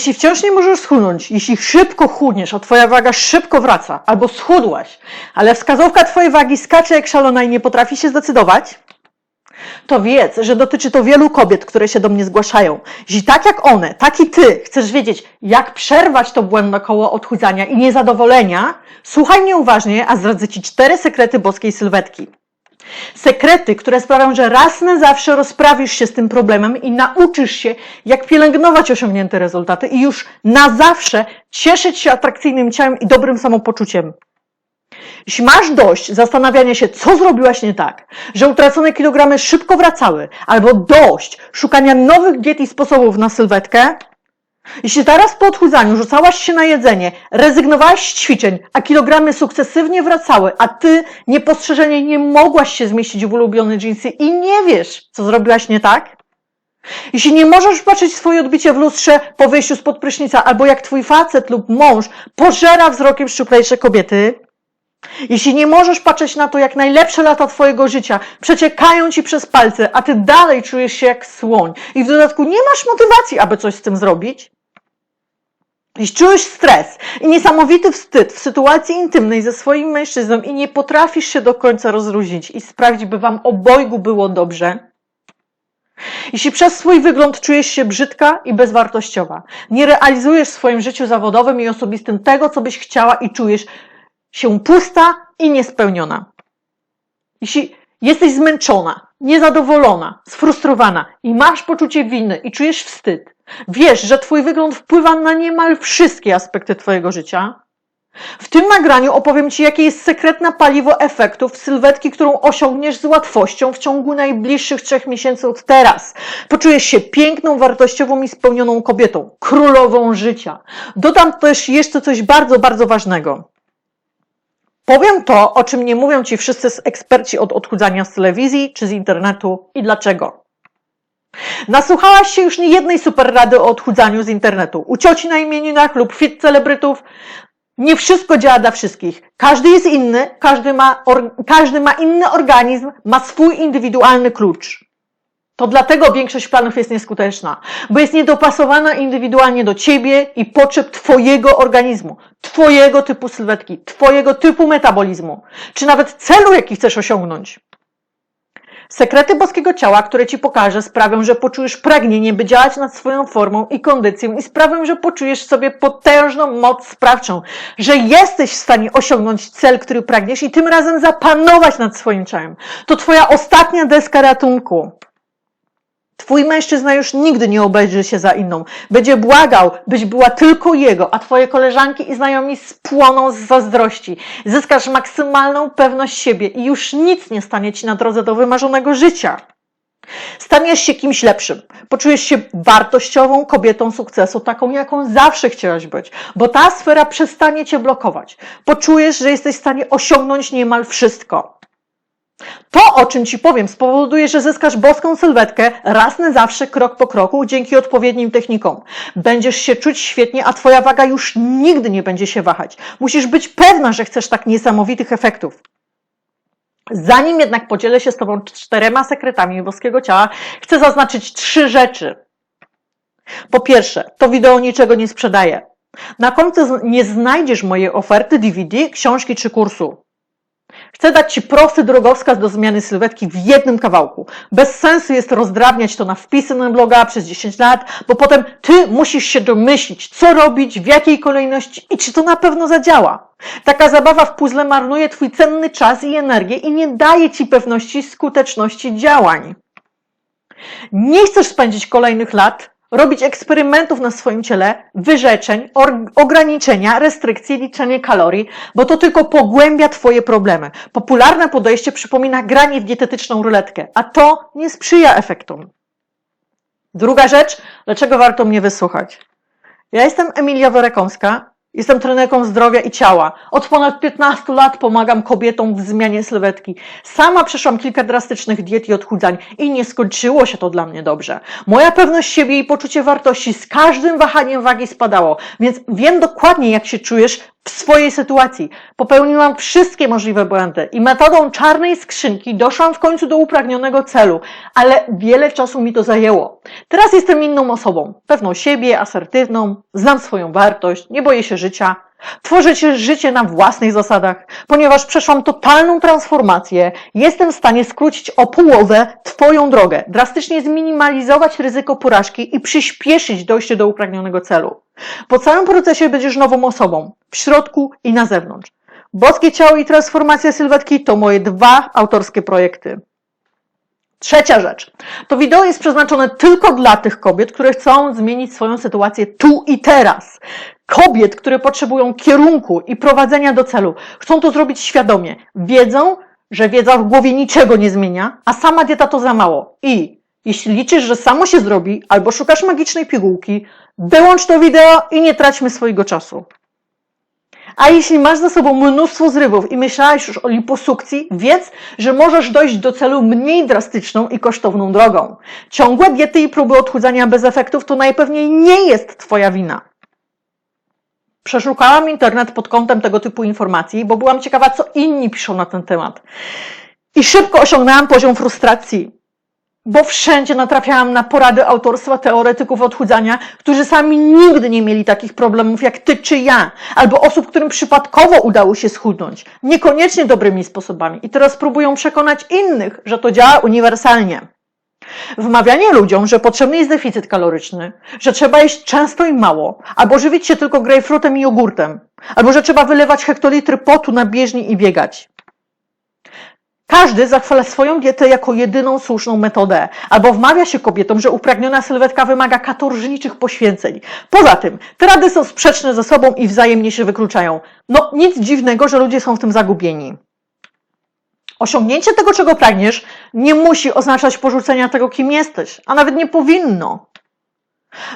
Jeśli wciąż nie możesz schudnąć, jeśli szybko chudniesz, a twoja waga szybko wraca, albo schudłaś, ale wskazówka twojej wagi skacze jak szalona i nie potrafi się zdecydować, to wiedz, że dotyczy to wielu kobiet, które się do mnie zgłaszają. Jeśli tak jak one, tak i ty chcesz wiedzieć, jak przerwać to błędne koło odchudzania i niezadowolenia, słuchaj mnie uważnie, a zdradzę ci cztery sekrety boskiej sylwetki. Sekrety, które sprawią, że raz na zawsze rozprawisz się z tym problemem i nauczysz się, jak pielęgnować osiągnięte rezultaty i już na zawsze cieszyć się atrakcyjnym ciałem i dobrym samopoczuciem. Jeśli masz dość zastanawiania się, co zrobiłaś nie tak, że utracone kilogramy szybko wracały, albo dość szukania nowych diet i sposobów na sylwetkę, jeśli zaraz po odchudzaniu rzucałaś się na jedzenie, rezygnowałaś z ćwiczeń, a kilogramy sukcesywnie wracały, a ty niepostrzeżenie nie mogłaś się zmieścić w ulubione dżinsy i nie wiesz, co zrobiłaś nie tak? Jeśli nie możesz patrzeć swoje odbicie w lustrze po wyjściu spod prysznica, albo jak twój facet lub mąż pożera wzrokiem szczuplejsze kobiety, jeśli nie możesz patrzeć na to, jak najlepsze lata Twojego życia przeciekają Ci przez palce, a Ty dalej czujesz się jak słoń i w dodatku nie masz motywacji, aby coś z tym zrobić, jeśli czujesz stres i niesamowity wstyd w sytuacji intymnej ze swoim mężczyzną i nie potrafisz się do końca rozluźnić i sprawić, by Wam obojgu było dobrze, jeśli przez swój wygląd czujesz się brzydka i bezwartościowa, nie realizujesz w swoim życiu zawodowym i osobistym tego, co byś chciała i czujesz się pusta i niespełniona. Jeśli jesteś zmęczona, niezadowolona, sfrustrowana i masz poczucie winy i czujesz wstyd, wiesz, że Twój wygląd wpływa na niemal wszystkie aspekty Twojego życia, w tym nagraniu opowiem Ci, jakie jest sekretne paliwo efektów sylwetki, którą osiągniesz z łatwością w ciągu najbliższych trzech miesięcy od teraz. Poczujesz się piękną, wartościową i spełnioną kobietą, królową życia. Dodam też jeszcze coś bardzo, bardzo ważnego. Powiem to, o czym nie mówią Ci wszyscy eksperci od odchudzania z telewizji czy z internetu i dlaczego. Nasłuchałaś się już niejednej super rady o odchudzaniu z internetu, u cioci na imieninach lub fit celebrytów. Nie wszystko działa dla wszystkich. Każdy jest inny, każdy ma, każdy ma inny organizm, ma swój indywidualny klucz. To dlatego większość planów jest nieskuteczna, bo jest niedopasowana indywidualnie do ciebie i potrzeb twojego organizmu, twojego typu sylwetki, twojego typu metabolizmu, czy nawet celu, jaki chcesz osiągnąć. Sekrety boskiego ciała, które ci pokażę, sprawią, że poczujesz pragnienie, by działać nad swoją formą i kondycją i sprawią, że poczujesz w sobie potężną moc sprawczą, że jesteś w stanie osiągnąć cel, który pragniesz i tym razem zapanować nad swoim ciałem. To twoja ostatnia deska ratunku. Twój mężczyzna już nigdy nie obejrzy się za inną. Będzie błagał, byś była tylko jego, a twoje koleżanki i znajomi spłoną z zazdrości. Zyskasz maksymalną pewność siebie i już nic nie stanie ci na drodze do wymarzonego życia. Staniesz się kimś lepszym. Poczujesz się wartościową kobietą sukcesu, taką jaką zawsze chciałaś być, bo ta sfera przestanie cię blokować. Poczujesz, że jesteś w stanie osiągnąć niemal wszystko. To, o czym Ci powiem, spowoduje, że zyskasz boską sylwetkę raz na zawsze, krok po kroku, dzięki odpowiednim technikom. Będziesz się czuć świetnie, a Twoja waga już nigdy nie będzie się wahać. Musisz być pewna, że chcesz tak niesamowitych efektów. Zanim jednak podzielę się z Tobą czterema sekretami boskiego ciała, chcę zaznaczyć trzy rzeczy. Po pierwsze, to wideo niczego nie sprzedaje. Na końcu nie znajdziesz mojej oferty DVD, książki czy kursu. Chcę dać Ci prosty drogowskaz do zmiany sylwetki w jednym kawałku. Bez sensu jest rozdrabniać to na wpisy na bloga przez 10 lat, bo potem Ty musisz się domyślić, co robić, w jakiej kolejności i czy to na pewno zadziała. Taka zabawa w puzzle marnuje Twój cenny czas i energię i nie daje Ci pewności skuteczności działań. Nie chcesz spędzić kolejnych lat robić eksperymentów na swoim ciele, wyrzeczeń, ograniczenia, restrykcji, liczenie kalorii, bo to tylko pogłębia Twoje problemy. Popularne podejście przypomina granie w dietetyczną ruletkę, a to nie sprzyja efektom. Druga rzecz, dlaczego warto mnie wysłuchać? Ja jestem Emilia Worekomska, Jestem trenerką zdrowia i ciała. Od ponad 15 lat pomagam kobietom w zmianie sylwetki. Sama przeszłam kilka drastycznych diet i odchudzań i nie skończyło się to dla mnie dobrze. Moja pewność siebie i poczucie wartości z każdym wahaniem wagi spadało, więc wiem dokładnie jak się czujesz w swojej sytuacji. Popełniłam wszystkie możliwe błędy i metodą czarnej skrzynki doszłam w końcu do upragnionego celu, ale wiele czasu mi to zajęło. Teraz jestem inną osobą, pewną siebie, asertywną, znam swoją wartość, nie boję się życia. Tworzę się życie na własnych zasadach, ponieważ przeszłam totalną transformację, jestem w stanie skrócić o połowę Twoją drogę, drastycznie zminimalizować ryzyko porażki i przyspieszyć dojście do upragnionego celu. Po całym procesie będziesz nową osobą, w środku i na zewnątrz. Boskie ciało i transformacja sylwetki to moje dwa autorskie projekty. Trzecia rzecz. To wideo jest przeznaczone tylko dla tych kobiet, które chcą zmienić swoją sytuację tu i teraz. Kobiet, które potrzebują kierunku i prowadzenia do celu. Chcą to zrobić świadomie. Wiedzą, że wiedza w głowie niczego nie zmienia, a sama dieta to za mało. I jeśli liczysz, że samo się zrobi, albo szukasz magicznej pigułki, wyłącz to wideo i nie traćmy swojego czasu. A jeśli masz za sobą mnóstwo zrywów i myślałeś już o liposukcji, wiedz, że możesz dojść do celu mniej drastyczną i kosztowną drogą. Ciągłe diety i próby odchudzania bez efektów to najpewniej nie jest Twoja wina. Przeszukałam internet pod kątem tego typu informacji, bo byłam ciekawa, co inni piszą na ten temat. I szybko osiągnęłam poziom frustracji, bo wszędzie natrafiałam na porady autorstwa teoretyków odchudzania, którzy sami nigdy nie mieli takich problemów jak ty czy ja, albo osób, którym przypadkowo udało się schudnąć, niekoniecznie dobrymi sposobami i teraz próbują przekonać innych, że to działa uniwersalnie. Wmawianie ludziom, że potrzebny jest deficyt kaloryczny, że trzeba jeść często i mało, albo żywić się tylko grejpfrutem i jogurtem, albo że trzeba wylewać hektolitry potu na bieżni i biegać. Każdy zachwala swoją dietę jako jedyną słuszną metodę, albo wmawia się kobietom, że upragniona sylwetka wymaga katorżniczych poświęceń. Poza tym, te rady są sprzeczne ze sobą i wzajemnie się wykluczają. No, nic dziwnego, że ludzie są w tym zagubieni. Osiągnięcie tego, czego pragniesz, nie musi oznaczać porzucenia tego, kim jesteś, a nawet nie powinno.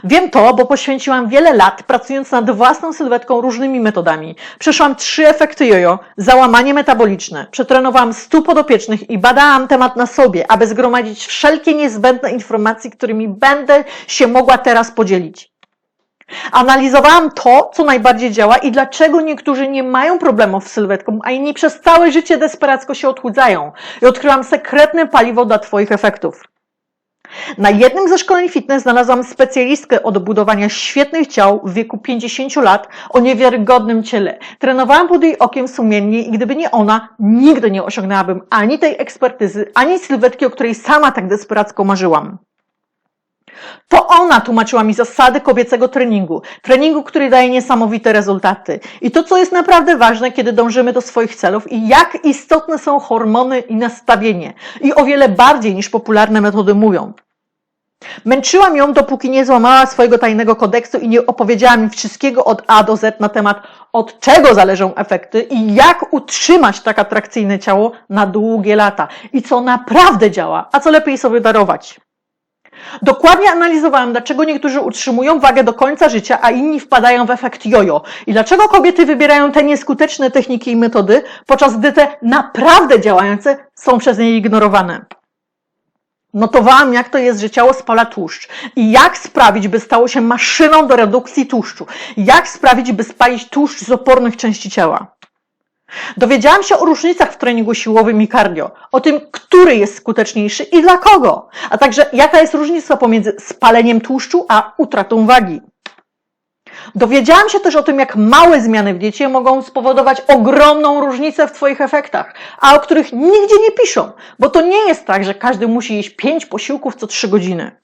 Wiem to, bo poświęciłam wiele lat pracując nad własną sylwetką różnymi metodami. Przeszłam trzy efekty jojo, załamanie metaboliczne, przetrenowałam stu podopiecznych i badałam temat na sobie, aby zgromadzić wszelkie niezbędne informacje, którymi będę się mogła teraz podzielić. Analizowałam to, co najbardziej działa i dlaczego niektórzy nie mają problemów z sylwetką, a inni przez całe życie desperacko się odchudzają. I odkryłam sekretne paliwo dla Twoich efektów. Na jednym ze szkoleń fitness znalazłam specjalistkę od budowania świetnych ciał w wieku 50 lat o niewiarygodnym ciele. Trenowałam pod jej okiem sumiennie i gdyby nie ona, nigdy nie osiągnęłabym ani tej ekspertyzy, ani sylwetki, o której sama tak desperacko marzyłam. To ona tłumaczyła mi zasady kobiecego treningu. Treningu, który daje niesamowite rezultaty. I to, co jest naprawdę ważne, kiedy dążymy do swoich celów i jak istotne są hormony i nastawienie. I o wiele bardziej niż popularne metody mówią. Męczyłam ją, dopóki nie złamała swojego tajnego kodeksu i nie opowiedziała mi wszystkiego od A do Z na temat, od czego zależą efekty i jak utrzymać tak atrakcyjne ciało na długie lata. I co naprawdę działa, a co lepiej sobie darować. Dokładnie analizowałam, dlaczego niektórzy utrzymują wagę do końca życia, a inni wpadają w efekt jojo. I dlaczego kobiety wybierają te nieskuteczne techniki i metody, podczas gdy te naprawdę działające są przez nie ignorowane. Notowałam, jak to jest, że ciało spala tłuszcz i jak sprawić, by stało się maszyną do redukcji tłuszczu. Jak sprawić, by spalić tłuszcz z opornych części ciała. Dowiedziałam się o różnicach w treningu siłowym i cardio, o tym, który jest skuteczniejszy i dla kogo, a także jaka jest różnica pomiędzy spaleniem tłuszczu a utratą wagi. Dowiedziałam się też o tym, jak małe zmiany w diecie mogą spowodować ogromną różnicę w Twoich efektach, a o których nigdzie nie piszą, bo to nie jest tak, że każdy musi jeść pięć posiłków co trzy godziny.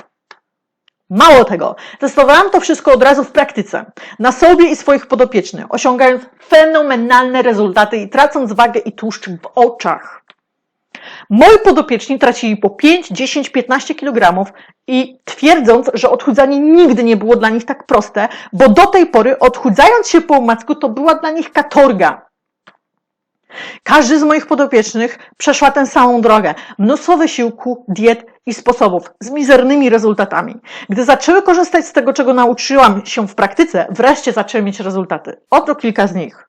Mało tego, testowałam to wszystko od razu w praktyce, na sobie i swoich podopiecznych, osiągając fenomenalne rezultaty i tracąc wagę i tłuszcz w oczach. Moi podopieczni tracili po 5, 10, 15 kg i twierdząc, że odchudzanie nigdy nie było dla nich tak proste, bo do tej pory odchudzając się po umacku to była dla nich katorga. Każdy z moich podopiecznych przeszła tę samą drogę. Mnóstwo wysiłku, diet i sposobów z mizernymi rezultatami. Gdy zaczęły korzystać z tego, czego nauczyłam się w praktyce, wreszcie zaczęły mieć rezultaty. Oto kilka z nich.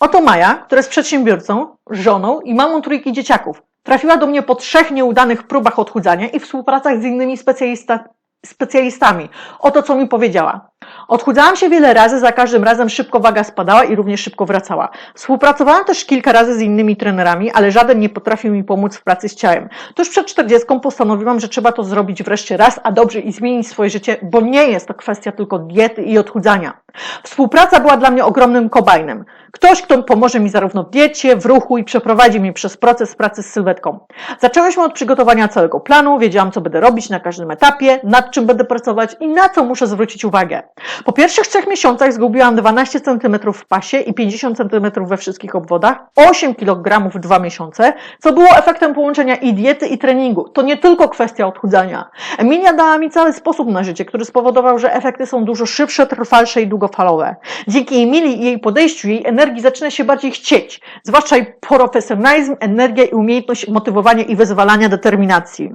Oto Maja, która jest przedsiębiorcą, żoną i mamą trójki dzieciaków. Trafiła do mnie po trzech nieudanych próbach odchudzania i współpracach z innymi specjalista, specjalistami. Oto co mi powiedziała. Odchudzałam się wiele razy, za każdym razem szybko waga spadała i również szybko wracała. Współpracowałam też kilka razy z innymi trenerami, ale żaden nie potrafił mi pomóc w pracy z ciałem. Tuż przed 40 postanowiłam, że trzeba to zrobić wreszcie raz, a dobrze i zmienić swoje życie, bo nie jest to kwestia tylko diety i odchudzania. Współpraca była dla mnie ogromnym kobajnem. Ktoś, kto pomoże mi zarówno w diecie, w ruchu i przeprowadzi mnie przez proces pracy z sylwetką. Zaczęłyśmy od przygotowania całego planu, wiedziałam, co będę robić na każdym etapie, nad czym będę pracować i na co muszę zwrócić uwagę. Po pierwszych trzech miesiącach zgubiłam 12 cm w pasie i 50 cm we wszystkich obwodach, 8 kg w dwa miesiące, co było efektem połączenia i diety, i treningu. To nie tylko kwestia odchudzania. Emilia dała mi cały sposób na życie, który spowodował, że efekty są dużo szybsze, trwalsze i długofalowe. Dzięki Emilii i jej podejściu, jej energii zaczyna się bardziej chcieć, zwłaszcza jej profesjonalizm, energia i umiejętność motywowania i wyzwalania determinacji.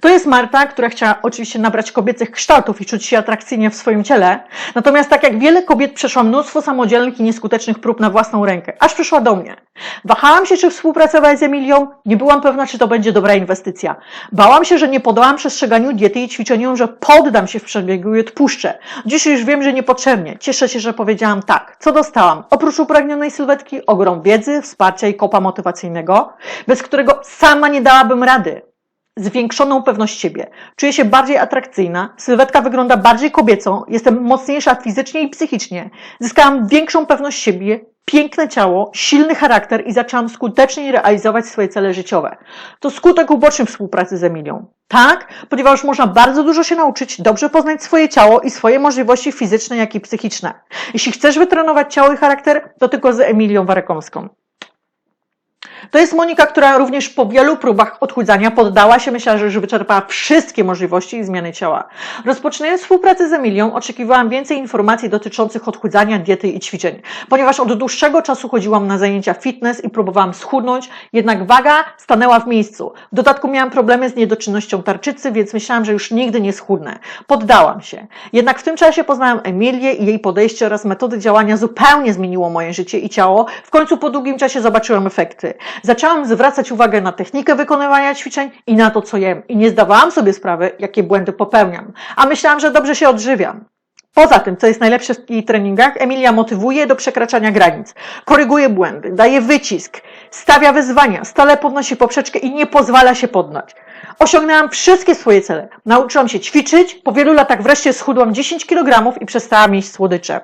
To jest Marta, która chciała oczywiście nabrać kobiecych kształtów i czuć się atrakcyjnie w swoim ciele. Natomiast tak jak wiele kobiet przeszła mnóstwo samodzielnych i nieskutecznych prób na własną rękę, aż przyszła do mnie. Wahałam się, czy współpracować z Emilią, nie byłam pewna, czy to będzie dobra inwestycja. Bałam się, że nie podołam przestrzeganiu diety i ćwiczeniom, że poddam się w przebiegu i odpuszczę. Dziś już wiem, że niepotrzebnie. Cieszę się, że powiedziałam tak. Co dostałam? Oprócz upragnionej sylwetki, ogrom wiedzy, wsparcia i kopa motywacyjnego, bez którego sama nie dałabym rady zwiększoną pewność siebie. Czuję się bardziej atrakcyjna, sylwetka wygląda bardziej kobiecą, jestem mocniejsza fizycznie i psychicznie. Zyskałam większą pewność siebie, piękne ciało, silny charakter i zaczęłam skuteczniej realizować swoje cele życiowe. To skutek uboczny współpracy z Emilią. Tak, ponieważ można bardzo dużo się nauczyć, dobrze poznać swoje ciało i swoje możliwości fizyczne, jak i psychiczne. Jeśli chcesz wytrenować ciało i charakter, to tylko z Emilią Warekomską. To jest Monika, która również po wielu próbach odchudzania poddała się, myślała, że już wyczerpała wszystkie możliwości i zmiany ciała. Rozpoczynając współpracę z Emilią, oczekiwałam więcej informacji dotyczących odchudzania, diety i ćwiczeń, ponieważ od dłuższego czasu chodziłam na zajęcia fitness i próbowałam schudnąć, jednak waga stanęła w miejscu. W dodatku miałam problemy z niedoczynnością tarczycy, więc myślałam, że już nigdy nie schudnę. Poddałam się. Jednak w tym czasie poznałam Emilię i jej podejście oraz metody działania zupełnie zmieniło moje życie i ciało. W końcu po długim czasie zobaczyłam efekty. Zaczęłam zwracać uwagę na technikę wykonywania ćwiczeń i na to, co jem. I nie zdawałam sobie sprawy, jakie błędy popełniam. A myślałam, że dobrze się odżywiam. Poza tym, co jest najlepsze w jej treningach, Emilia motywuje do przekraczania granic, koryguje błędy, daje wycisk, stawia wyzwania, stale podnosi poprzeczkę i nie pozwala się poddać. Osiągnęłam wszystkie swoje cele. Nauczyłam się ćwiczyć, po wielu latach wreszcie schudłam 10 kg i przestałam jeść słodycze.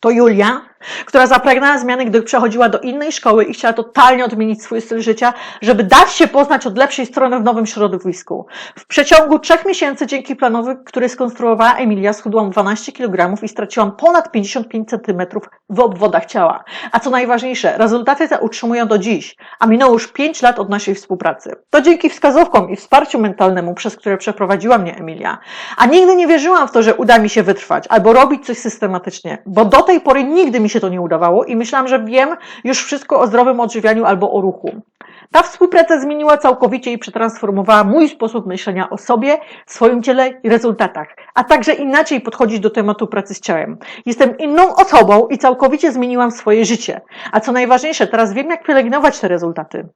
To Julia, która zapragnęła zmiany, gdy przechodziła do innej szkoły i chciała totalnie odmienić swój styl życia, żeby dać się poznać od lepszej strony w nowym środowisku. W przeciągu trzech miesięcy dzięki planowi, który skonstruowała Emilia, schudłam 12 kg i straciłam ponad 55 cm w obwodach ciała. A co najważniejsze, rezultaty te utrzymują do dziś, a minęło już 5 lat od naszej współpracy. To dzięki wskazówkom i wsparciu mentalnemu, przez które przeprowadziła mnie Emilia. A nigdy nie wierzyłam w to, że uda mi się wytrwać albo robić coś systematycznie, bo do tej pory nigdy mi się to nie udawało i myślałam, że wiem już wszystko o zdrowym odżywianiu albo o ruchu. Ta współpraca zmieniła całkowicie i przetransformowała mój sposób myślenia o sobie, swoim ciele i rezultatach, a także inaczej podchodzić do tematu pracy z ciałem. Jestem inną osobą i całkowicie zmieniłam swoje życie. A co najważniejsze, teraz wiem, jak pielęgnować te rezultaty.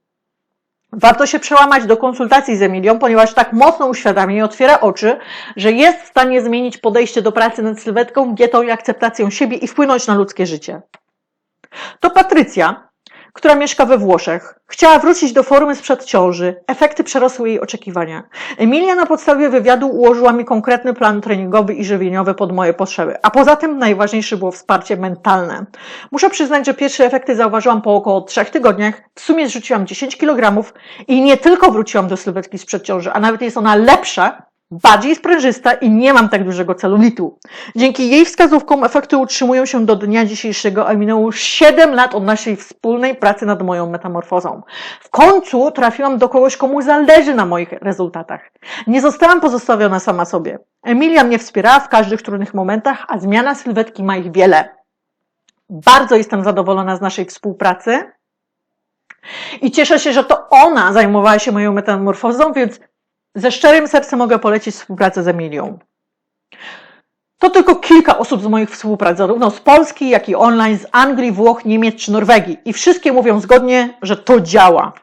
Warto się przełamać do konsultacji z Emilią, ponieważ tak mocno uświadamia i otwiera oczy, że jest w stanie zmienić podejście do pracy nad sylwetką, dietą i akceptacją siebie i wpłynąć na ludzkie życie. To Patrycja, która mieszka we Włoszech. Chciała wrócić do formy sprzed ciąży. Efekty przerosły jej oczekiwania. Emilia na podstawie wywiadu ułożyła mi konkretny plan treningowy i żywieniowy pod moje potrzeby. A poza tym najważniejsze było wsparcie mentalne. Muszę przyznać, że pierwsze efekty zauważyłam po około trzech tygodniach. W sumie zrzuciłam 10 kg i nie tylko wróciłam do sylwetki sprzed ciąży, a nawet jest ona lepsza bardziej sprężysta i nie mam tak dużego celulitu. Dzięki jej wskazówkom efekty utrzymują się do dnia dzisiejszego, a minęło już 7 lat od naszej wspólnej pracy nad moją metamorfozą. W końcu trafiłam do kogoś, komu zależy na moich rezultatach. Nie zostałam pozostawiona sama sobie. Emilia mnie wspierała w każdych trudnych momentach, a zmiana sylwetki ma ich wiele. Bardzo jestem zadowolona z naszej współpracy. I cieszę się, że to ona zajmowała się moją metamorfozą, więc ze szczerym sercem mogę polecić współpracę z Emilią. To tylko kilka osób z moich współprac, zarówno z Polski, jak i online, z Anglii, Włoch, Niemiec czy Norwegii. I wszystkie mówią zgodnie, że to działa.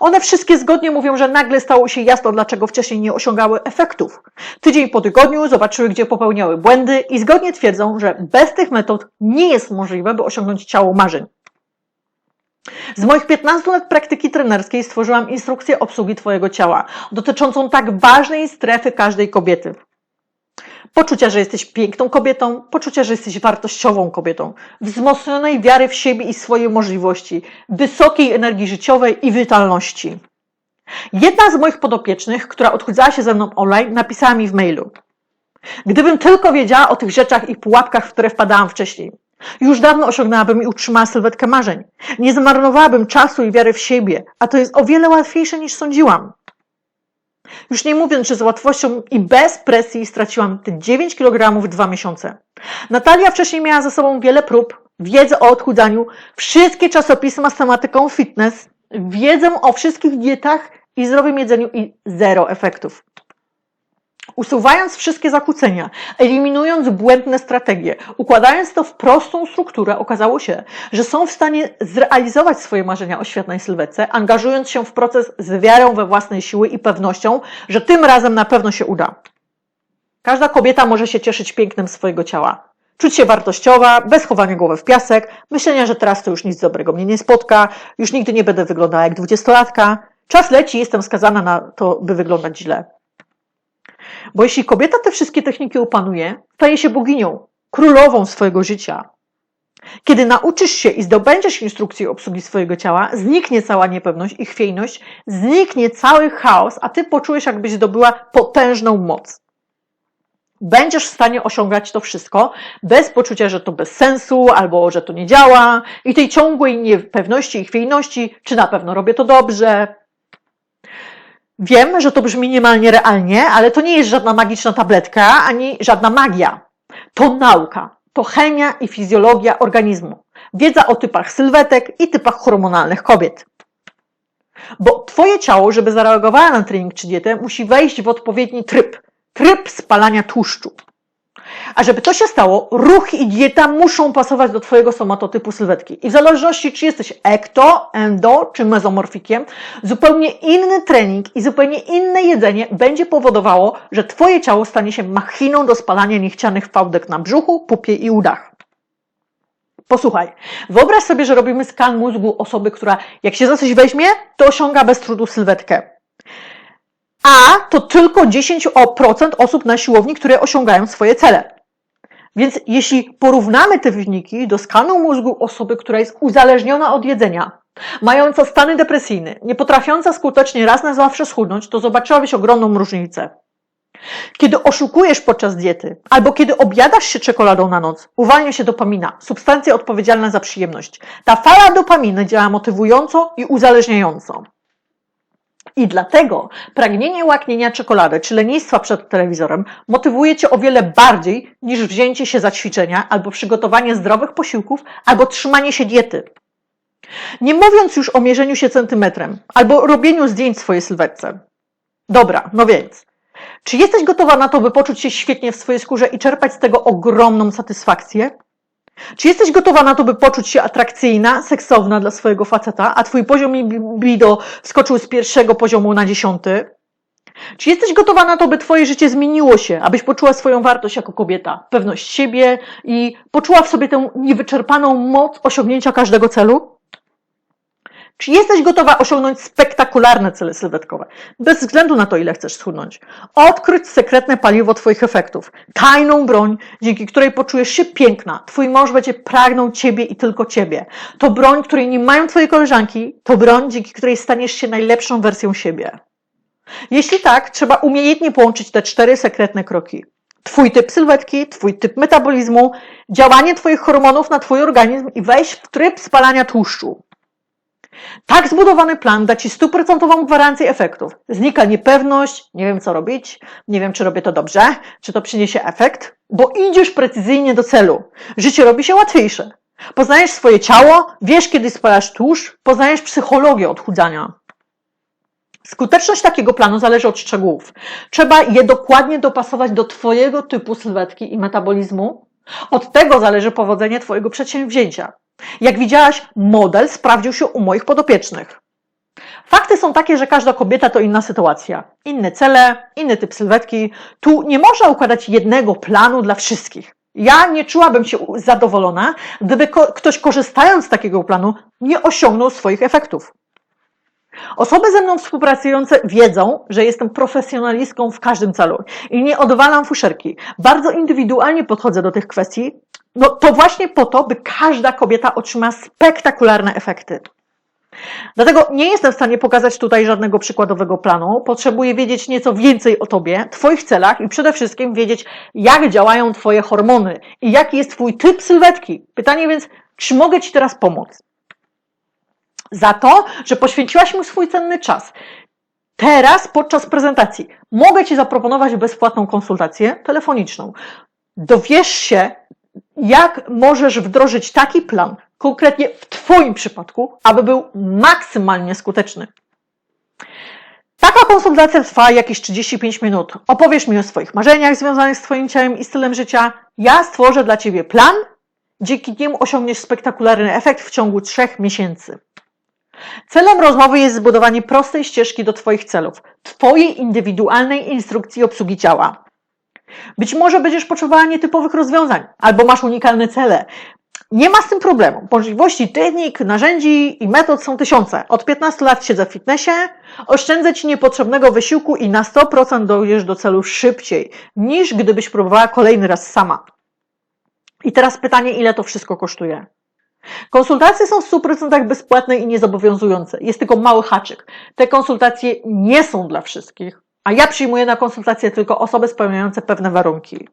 One wszystkie zgodnie mówią, że nagle stało się jasno, dlaczego wcześniej nie osiągały efektów. Tydzień po tygodniu zobaczyły, gdzie popełniały błędy i zgodnie twierdzą, że bez tych metod nie jest możliwe, by osiągnąć ciało marzeń. Z moich 15 lat praktyki trenerskiej stworzyłam instrukcję obsługi Twojego ciała, dotyczącą tak ważnej strefy każdej kobiety. Poczucia, że jesteś piękną kobietą, poczucia, że jesteś wartościową kobietą, wzmocnionej wiary w siebie i swoje możliwości, wysokiej energii życiowej i witalności. Jedna z moich podopiecznych, która odchudzała się ze mną online, napisała mi w mailu. Gdybym tylko wiedziała o tych rzeczach i pułapkach, w które wpadałam wcześniej. Już dawno osiągnęłabym i utrzymała sylwetkę marzeń. Nie zmarnowałabym czasu i wiary w siebie, a to jest o wiele łatwiejsze niż sądziłam. Już nie mówiąc, że z łatwością i bez presji straciłam te 9 kg w dwa miesiące. Natalia wcześniej miała ze sobą wiele prób, wiedzę o odchudzaniu, wszystkie czasopisma z tematyką fitness, wiedzę o wszystkich dietach i zdrowym jedzeniu i zero efektów. Usuwając wszystkie zakłócenia, eliminując błędne strategie, układając to w prostą strukturę, okazało się, że są w stanie zrealizować swoje marzenia o świetnej sylwetce, angażując się w proces z wiarą we własne siły i pewnością, że tym razem na pewno się uda. Każda kobieta może się cieszyć pięknem swojego ciała. Czuć się wartościowa, bez chowania głowy w piasek, myślenia, że teraz to już nic dobrego mnie nie spotka, już nigdy nie będę wyglądała jak dwudziestolatka. Czas leci, jestem skazana na to, by wyglądać źle. Bo jeśli kobieta te wszystkie techniki opanuje, staje się boginią, królową swojego życia. Kiedy nauczysz się i zdobędziesz instrukcję obsługi swojego ciała, zniknie cała niepewność i chwiejność, zniknie cały chaos, a ty poczujesz, jakbyś zdobyła potężną moc. Będziesz w stanie osiągać to wszystko bez poczucia, że to bez sensu albo że to nie działa i tej ciągłej niepewności i chwiejności, czy na pewno robię to dobrze, Wiem, że to brzmi niemalnie realnie, ale to nie jest żadna magiczna tabletka ani żadna magia. To nauka, to chemia i fizjologia organizmu. Wiedza o typach sylwetek i typach hormonalnych kobiet. Bo Twoje ciało, żeby zareagowało na trening czy dietę, musi wejść w odpowiedni tryb. Tryb spalania tłuszczu. A żeby to się stało, ruch i dieta muszą pasować do Twojego somatotypu sylwetki. I w zależności, czy jesteś ekto, endo czy mezomorfikiem, zupełnie inny trening i zupełnie inne jedzenie będzie powodowało, że Twoje ciało stanie się machiną do spalania niechcianych fałdek na brzuchu, pupie i udach. Posłuchaj, wyobraź sobie, że robimy skan mózgu osoby, która jak się za coś weźmie, to osiąga bez trudu sylwetkę a to tylko 10% osób na siłowni, które osiągają swoje cele. Więc jeśli porównamy te wyniki do skanu mózgu osoby, która jest uzależniona od jedzenia, mająca stany depresyjne, nie potrafiąca skutecznie raz na zawsze schudnąć, to zobaczyłabyś ogromną różnicę. Kiedy oszukujesz podczas diety, albo kiedy objadasz się czekoladą na noc, uwalnia się dopamina, substancja odpowiedzialna za przyjemność. Ta fala dopaminy działa motywująco i uzależniająco. I dlatego pragnienie łaknienia czekolady czy lenistwa przed telewizorem motywuje Cię o wiele bardziej niż wzięcie się za ćwiczenia albo przygotowanie zdrowych posiłków albo trzymanie się diety. Nie mówiąc już o mierzeniu się centymetrem albo robieniu zdjęć swojej sylwetce. Dobra, no więc, czy jesteś gotowa na to, by poczuć się świetnie w swojej skórze i czerpać z tego ogromną satysfakcję? Czy jesteś gotowa na to, by poczuć się atrakcyjna, seksowna dla swojego faceta, a twój poziom libido skoczył z pierwszego poziomu na dziesiąty? Czy jesteś gotowa na to, by twoje życie zmieniło się, abyś poczuła swoją wartość jako kobieta, pewność siebie i poczuła w sobie tę niewyczerpaną moc osiągnięcia każdego celu? Czy jesteś gotowa osiągnąć spektakularne cele sylwetkowe, bez względu na to, ile chcesz schudnąć? Odkryć sekretne paliwo Twoich efektów, tajną broń, dzięki której poczujesz się piękna. Twój mąż będzie pragnął Ciebie i tylko Ciebie. To broń, której nie mają Twoje koleżanki, to broń, dzięki której staniesz się najlepszą wersją siebie. Jeśli tak, trzeba umiejętnie połączyć te cztery sekretne kroki. Twój typ sylwetki, Twój typ metabolizmu, działanie Twoich hormonów na Twój organizm i wejść w tryb spalania tłuszczu. Tak zbudowany plan da Ci stuprocentową gwarancję efektów. Znika niepewność, nie wiem co robić, nie wiem czy robię to dobrze, czy to przyniesie efekt, bo idziesz precyzyjnie do celu. Życie robi się łatwiejsze. Poznajesz swoje ciało, wiesz kiedy spalasz tłuszcz, poznajesz psychologię odchudzania. Skuteczność takiego planu zależy od szczegółów. Trzeba je dokładnie dopasować do Twojego typu sylwetki i metabolizmu. Od tego zależy powodzenie Twojego przedsięwzięcia. Jak widziałaś, model sprawdził się u moich podopiecznych. Fakty są takie, że każda kobieta to inna sytuacja. Inne cele, inny typ sylwetki. Tu nie można układać jednego planu dla wszystkich. Ja nie czułabym się zadowolona, gdyby ko ktoś korzystając z takiego planu nie osiągnął swoich efektów. Osoby ze mną współpracujące wiedzą, że jestem profesjonalistką w każdym celu i nie odwalam fuszerki. Bardzo indywidualnie podchodzę do tych kwestii. No to właśnie po to, by każda kobieta otrzymała spektakularne efekty. Dlatego nie jestem w stanie pokazać tutaj żadnego przykładowego planu. Potrzebuję wiedzieć nieco więcej o Tobie, Twoich celach i przede wszystkim wiedzieć, jak działają Twoje hormony i jaki jest Twój typ sylwetki. Pytanie więc, czy mogę Ci teraz pomóc? Za to, że poświęciłaś mu swój cenny czas. Teraz, podczas prezentacji, mogę Ci zaproponować bezpłatną konsultację telefoniczną. Dowiesz się, jak możesz wdrożyć taki plan, konkretnie w Twoim przypadku, aby był maksymalnie skuteczny. Taka konsultacja trwa jakieś 35 minut. Opowiesz mi o swoich marzeniach związanych z Twoim ciałem i stylem życia. Ja stworzę dla Ciebie plan, dzięki niemu osiągniesz spektakularny efekt w ciągu 3 miesięcy. Celem rozmowy jest zbudowanie prostej ścieżki do Twoich celów, Twojej indywidualnej instrukcji obsługi ciała. Być może będziesz potrzebowała nietypowych rozwiązań, albo masz unikalne cele. Nie ma z tym problemu. Możliwości technik, narzędzi i metod są tysiące. Od 15 lat siedzę w fitnessie, oszczędzę Ci niepotrzebnego wysiłku i na 100% dojdziesz do celu szybciej, niż gdybyś próbowała kolejny raz sama. I teraz pytanie, ile to wszystko kosztuje? Konsultacje są w 100% bezpłatne i niezobowiązujące. Jest tylko mały haczyk. Te konsultacje nie są dla wszystkich, a ja przyjmuję na konsultacje tylko osoby spełniające pewne warunki.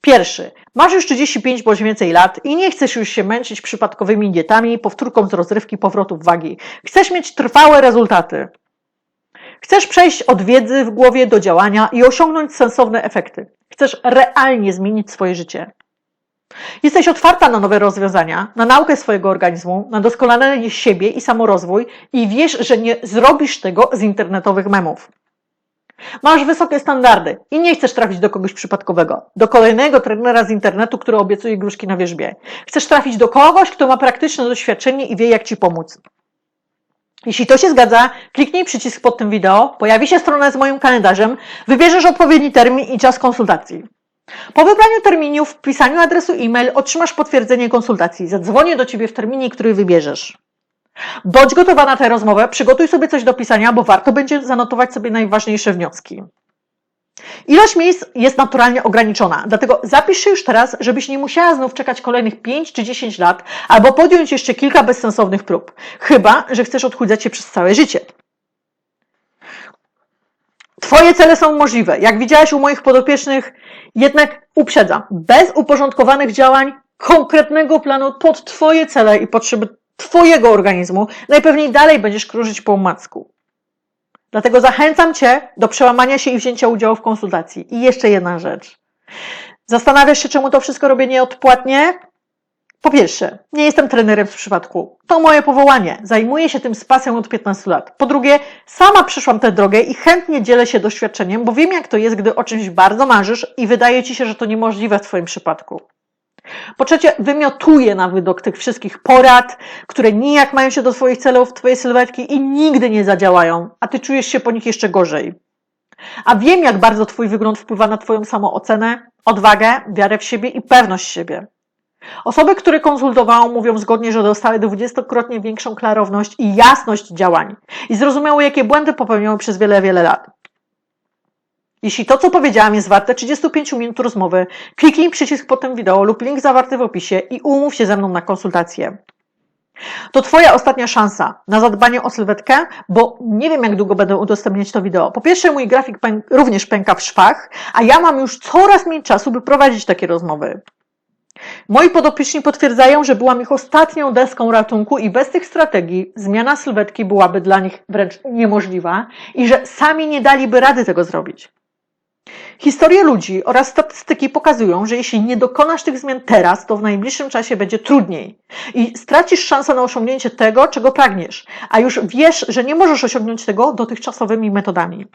Pierwszy. Masz już 35 bądź więcej lat i nie chcesz już się męczyć przypadkowymi dietami, powtórką z rozrywki powrotów wagi. Chcesz mieć trwałe rezultaty. Chcesz przejść od wiedzy w głowie do działania i osiągnąć sensowne efekty. Chcesz realnie zmienić swoje życie. Jesteś otwarta na nowe rozwiązania, na naukę swojego organizmu, na doskonalenie siebie i samorozwój i wiesz, że nie zrobisz tego z internetowych memów. Masz wysokie standardy i nie chcesz trafić do kogoś przypadkowego, do kolejnego trenera z internetu, który obiecuje gruszki na wierzbie. Chcesz trafić do kogoś, kto ma praktyczne doświadczenie i wie, jak Ci pomóc. Jeśli to się zgadza, kliknij przycisk pod tym wideo, pojawi się strona z moim kalendarzem, wybierzesz odpowiedni termin i czas konsultacji. Po wybraniu terminu, wpisaniu adresu e-mail otrzymasz potwierdzenie konsultacji. Zadzwonię do Ciebie w terminie, który wybierzesz. Bądź gotowa na tę rozmowę, przygotuj sobie coś do pisania, bo warto będzie zanotować sobie najważniejsze wnioski. Ilość miejsc jest naturalnie ograniczona, dlatego zapisz się już teraz, żebyś nie musiała znów czekać kolejnych 5 czy 10 lat, albo podjąć jeszcze kilka bezsensownych prób. Chyba, że chcesz odchudzać się przez całe życie. Twoje cele są możliwe. Jak widziałaś u moich podopiecznych, jednak uprzedzam, bez uporządkowanych działań, konkretnego planu pod Twoje cele i potrzeby Twojego organizmu, najpewniej dalej będziesz krążyć po umacku. Dlatego zachęcam Cię do przełamania się i wzięcia udziału w konsultacji. I jeszcze jedna rzecz. Zastanawiasz się, czemu to wszystko robię nieodpłatnie? Po pierwsze, nie jestem trenerem w przypadku. To moje powołanie. Zajmuję się tym z pasją od 15 lat. Po drugie, sama przeszłam tę drogę i chętnie dzielę się doświadczeniem, bo wiem, jak to jest, gdy o czymś bardzo marzysz i wydaje ci się, że to niemożliwe w Twoim przypadku. Po trzecie, wymiotuję na wydok tych wszystkich porad, które nijak mają się do Twoich celów, Twojej sylwetki i nigdy nie zadziałają, a Ty czujesz się po nich jeszcze gorzej. A wiem, jak bardzo Twój wygląd wpływa na Twoją samoocenę, odwagę, wiarę w siebie i pewność siebie. Osoby, które konsultowałam, mówią zgodnie, że dostały dwudziestokrotnie większą klarowność i jasność działań i zrozumiały, jakie błędy popełniały przez wiele, wiele lat. Jeśli to, co powiedziałam, jest warte 35 minut rozmowy, kliknij przycisk pod tym wideo lub link zawarty w opisie i umów się ze mną na konsultację. To Twoja ostatnia szansa na zadbanie o sylwetkę, bo nie wiem, jak długo będę udostępniać to wideo. Po pierwsze, mój grafik pęk również pęka w szwach, a ja mam już coraz mniej czasu, by prowadzić takie rozmowy. Moi podopieczni potwierdzają, że byłam ich ostatnią deską ratunku i bez tych strategii zmiana sylwetki byłaby dla nich wręcz niemożliwa i że sami nie daliby rady tego zrobić. Historie ludzi oraz statystyki pokazują, że jeśli nie dokonasz tych zmian teraz, to w najbliższym czasie będzie trudniej i stracisz szansę na osiągnięcie tego, czego pragniesz, a już wiesz, że nie możesz osiągnąć tego dotychczasowymi metodami.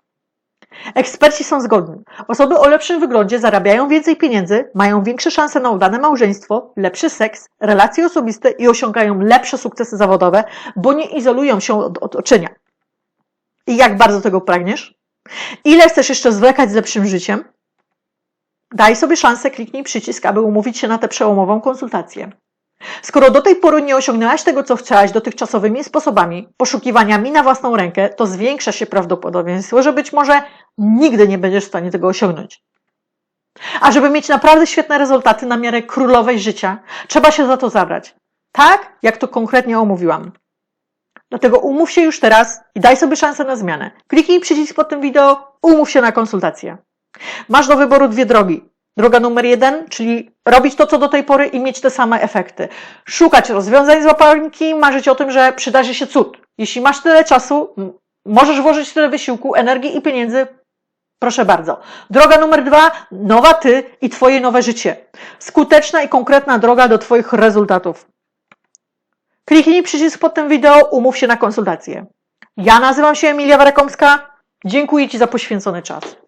Eksperci są zgodni. Osoby o lepszym wyglądzie zarabiają więcej pieniędzy, mają większe szanse na udane małżeństwo, lepszy seks, relacje osobiste i osiągają lepsze sukcesy zawodowe, bo nie izolują się od otoczenia. I jak bardzo tego pragniesz? Ile chcesz jeszcze zwlekać z lepszym życiem? Daj sobie szansę, kliknij przycisk, aby umówić się na tę przełomową konsultację. Skoro do tej pory nie osiągnęłaś tego, co chciałaś dotychczasowymi sposobami, poszukiwaniami na własną rękę, to zwiększa się prawdopodobieństwo, że być może nigdy nie będziesz w stanie tego osiągnąć. A żeby mieć naprawdę świetne rezultaty na miarę królowej życia, trzeba się za to zabrać. Tak, jak to konkretnie omówiłam. Dlatego umów się już teraz i daj sobie szansę na zmianę. Kliknij przycisk pod tym wideo, umów się na konsultację. Masz do wyboru dwie drogi. Droga numer jeden, czyli robić to, co do tej pory i mieć te same efekty. Szukać rozwiązań z łapanki, marzyć o tym, że przydarzy się cud. Jeśli masz tyle czasu, możesz włożyć tyle wysiłku, energii i pieniędzy, proszę bardzo. Droga numer dwa, nowa ty i twoje nowe życie. Skuteczna i konkretna droga do twoich rezultatów. Kliknij przycisk pod tym wideo, umów się na konsultację. Ja nazywam się Emilia Warakomska. Dziękuję Ci za poświęcony czas.